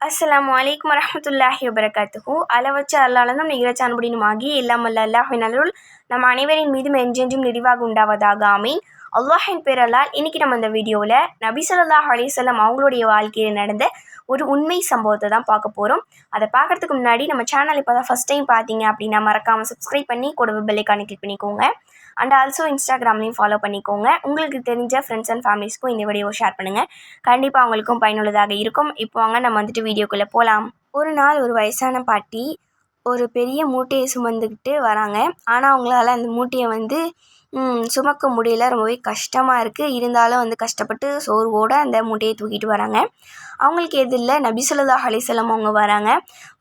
அஸ்லாம் வலைக்கம் வரமத்துல்லாஹி வபரகாத்துஹு அளவற்ற அல்லாளனும் நிகழச்ச அன்புடினுமாகி அல்ல அல்லாஹின் அருள் நம் அனைவரின் மீதும் என்றென்றும் நிறைவாக உண்டாவதாக. ஆமீன். அல்லாஹின் பேரலால் இன்னைக்கு நம்ம இந்த வீடியோவில் நபி சொல்லாஹ் அலிசல்லாம் அவங்களுடைய வாழ்க்கையில் நடந்த ஒரு உண்மை சம்பவத்தை தான் பார்க்க போகிறோம் அதை பார்க்கறதுக்கு முன்னாடி நம்ம சேனல் இப்போ தான் ஃபஸ்ட் டைம் பார்த்தீங்க அப்படின்னா மறக்காமல் சப்ஸ்கிரைப் பண்ணி கூடவே பெல்லைக்கான கிளிக் பண்ணிக்கோங்க. அண்ட் ஆல்சோ இன்ஸ்டாகிராம்லேயும் ஃபாலோ பண்ணிக்கோங்க. உங்களுக்கு தெரிஞ்ச ஃப்ரெண்ட்ஸ் அண்ட் ஃபேமிலிஸ்க்கும் இந்த வீடியோவை ஷேர் பண்ணுங்கள் கண்டிப்பாக அவங்களுக்கும் பயனுள்ளதாக இருக்கும். இப்போ வாங்க நம்ம வந்துட்டு வீடியோக்குள்ளே போகலாம் ஒரு நாள் ஒரு வயசான பாட்டி ஒரு பெரிய மூட்டையை சுமந்துக்கிட்டு வராங்க. ஆனால் அவங்களால அந்த மூட்டையை வந்து சுமக்க முடியல. ரொம்பவே கஷ்டமாக இருக்குது இருந்தாலும் வந்து கஷ்டப்பட்டு சோர்வோடு அந்த மூட்டையை தூக்கிட்டு வராங்க. அவங்களுக்கு எது இல்லை. நபி ஸல்லல்லாஹு அலைஹி அவங்க வராங்க.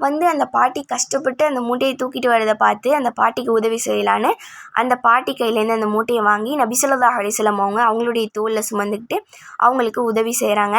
வந்து அந்த பாட்டி கஷ்டப்பட்டு அந்த மூட்டையை தூக்கிட்டு வரதை பார்த்து அந்த பாட்டிக்கு உதவி செய்யலான்னு அந்த பாட்டி கையிலேருந்து அந்த மூட்டையை வாங்கி நபி ஸல்லல்லாஹு அலைஹி அவங்க அவங்களுடைய தோலில் சுமந்துக்கிட்டு அவங்களுக்கு உதவி செய்கிறாங்க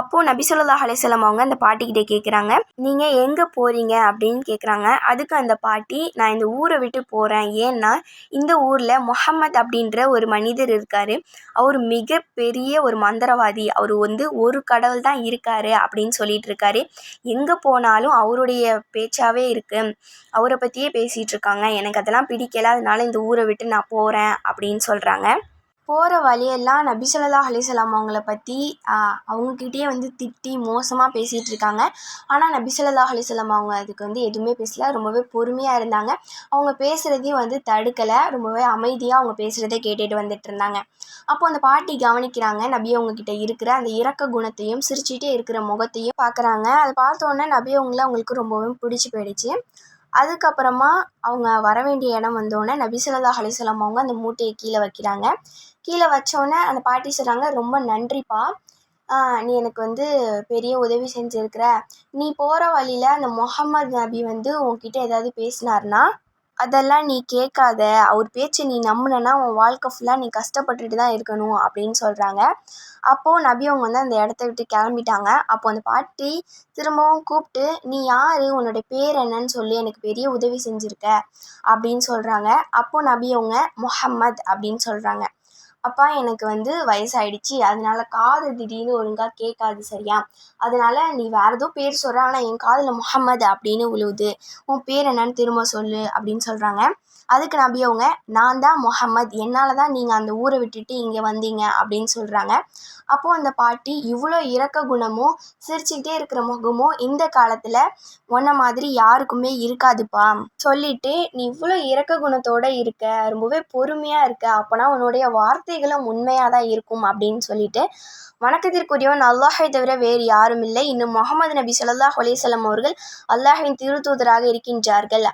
அப்போது நபி ஸல்லல்லாஹு அலைஹி அவங்க அந்த பாட்டிக்கிட்டே கேட்குறாங்க நீங்கள் எங்கே போகிறீங்க அப்படின்னு கேட்குறாங்க அதுக்கு அந்த பாட்டி நான் இந்த ஊரை விட்டு போகிறேன் ஏன்னா இந்த ஊரில் முஹம்மத் அப்படின்ற ஒரு மனிதர் இருக்கார். அவர் மிகப்பெரிய ஒரு மந்திரவாதி. அவர் வந்து ஒரு கடவுள் தான் இருக்கார். அப்படின்னு சொல்லிட்டு இருக்காரு எங்கே போனாலும் அவருடைய பேச்சாவே இருக்கு. அவரை பற்றியே பேசிகிட்டு இருக்காங்க எனக்கு அதெல்லாம் பிடிக்கல. அதனால இந்த ஊரை விட்டு நான் போகிறேன் அப்படின்னு சொல்கிறாங்க போகிற வழியெல்லாம் நபி ஸல்லல்லாஹு அலைஹி அவங்கள பற்றி அவங்கக்கிட்டேயே வந்து திட்டி மோசமாக பேசிகிட்டு இருக்காங்க. ஆனால் நபி ஸல்லல்லாஹு அலைஹி அவங்க அதுக்கு வந்து எதுவுமே பேசல. ரொம்பவே பொறுமையாக இருந்தாங்க. அவங்க பேசுகிறதையும் வந்து தடுக்கலை. ரொம்பவே அமைதியாக அவங்க பேசுகிறத கேட்டுட்டு வந்துட்டு இருந்தாங்க. அப்போ அந்த பாட்டி கவனிக்கிறாங்க. நபி அவங்கக்கிட்ட இருக்கிற அந்த இறக்க குணத்தையும் சிரிச்சிட்டே இருக்கிற முகத்தையும் பார்க்குறாங்க அதை பார்த்தோன்னே நபி அவங்கள அவங்களுக்கு ரொம்பவும் பிடிச்சி போயிடுச்சு. அதுக்கப்புறமா அவங்க வர வேண்டிய இடம் வந்தோடனே நபி ஸல்லல்லாஹு அலைஹி அவங்க அந்த மூட்டையை கீழே வைக்கிறாங்க. கீழே வச்சோடனே அந்த பாட்டி சொல்கிறாங்க ரொம்ப நன்றிப்பா. நீ எனக்கு வந்து பெரிய உதவி செஞ்சுருக்கிற. நீ போகிற வழியில் அந்த முஹம்மது நபி வந்து உன்கிட்ட ஏதாவது பேசினார்னா அதெல்லாம் நீ கேட்காத. அவர் பேச்சை நீ நம்பினேன்னா உன் வாழ்க்கை ஃபுல்லாக நீ கஷ்டப்பட்டுட்டு தான் இருக்கணும் அப்படின்னு சொல்கிறாங்க அப்போது நபி அவங்க வந்து அந்த இடத்த விட்டு கிளம்பிட்டாங்க. அப்போ அந்த பாட்டி திரும்பவும் கூப்பிட்டு நீ யார்? உன்னோட பேர் என்னன்னு சொல்லி எனக்கு பெரிய உதவி செஞ்சுருக்க. அப்படின்னு சொல்கிறாங்க அப்போது நபி அவங்க முஹம்மத் அப்படின்னு சொல்கிறாங்க அப்பா எனக்கு வந்து வயசாயிடுச்சு. அதனால காது திடீர்னு ஒழுங்காக கேட்காது சரியா? அதனால நீ வேறு ஏதோ பேர் சொல்கிற ஆனால் என் காதில் முகமது அப்படின்னு விழுவுது உன் பேர் என்னன்னு திரும்ப சொல்லு அப்படின்னு சொல்கிறாங்க அதுக்கு நபி அவங்க நான் தான் முஹம்மத். என்னால் தான் நீங்கள் அந்த ஊரை விட்டுட்டு இங்கே வந்தீங்க அப்படின்னு சொல்கிறாங்க அப்போது அந்த பாட்டி இவ்வளோ இரக்க குணமும் சிரிச்சுக்கிட்டே இருக்கிற முகமும் இந்த காலத்தில் உன்ன மாதிரி யாருக்குமே இருக்காதுப்பா. சொல்லிட்டு நீ இவ்வளோ இரக்க குணத்தோடு இருக்க. ரொம்பவே பொறுமையாக இருக்க. அப்போனா உன்னுடைய வார்த்தை வார்த்தைகளும் உண்மையாக தான் இருக்கும் அப்படின்னு சொல்லிட்டு வணக்கத்திற்குரியவன் அல்லாஹை தவிர வேறு யாரும் இல்லை. இன்னும் முகமது நபி ஸல்லல்லாஹு அலைஹி அவர்கள் அல்லாஹின் திருத்தூதராக இருக்கின்றார்கள்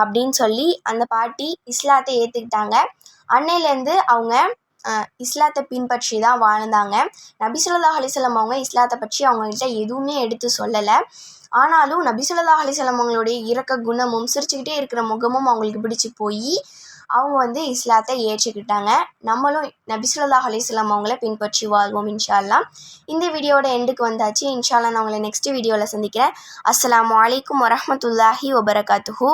அப்படின்னு சொல்லி அந்த பாட்டி இஸ்லாத்தை ஏற்றுக்கிட்டாங்க அன்னையிலேருந்து அவங்க இஸ்லாத்தை பின்பற்றி தான் வாழ்ந்தாங்க. நபி ஸல்லல்லாஹு அலைஹி அவங்க இஸ்லாத்தை பற்றி அவங்ககிட்ட எதுவுமே எடுத்து சொல்லலை. ஆனாலும் நபி ஸல்லல்லாஹு அலைஹி அவங்களுடைய இரக்க குணமும் சிரிச்சுக்கிட்டே இருக்கிற முகமும் அவங்களுக்கு பிடிச்சி போய் அவங்க வந்து இஸ்லாத்தை ஏற்றுக்கிட்டாங்க. நம்மளும் நபி ஸல்லல்லாஹு அலைஹி அவங்கள பின்பற்றி வாழ்வோம் இன்ஷா அல்லாஹ் இந்த வீடியோட எண்டுக்கு வந்தாச்சு. இன்ஷால்லா நான் உங்களை நெக்ஸ்ட் வீடியோவில் சந்திக்கிறேன். அஸ்லாம் அலைக்கும் வரமத்துல்லாஹி வபரகாத்துஹூ.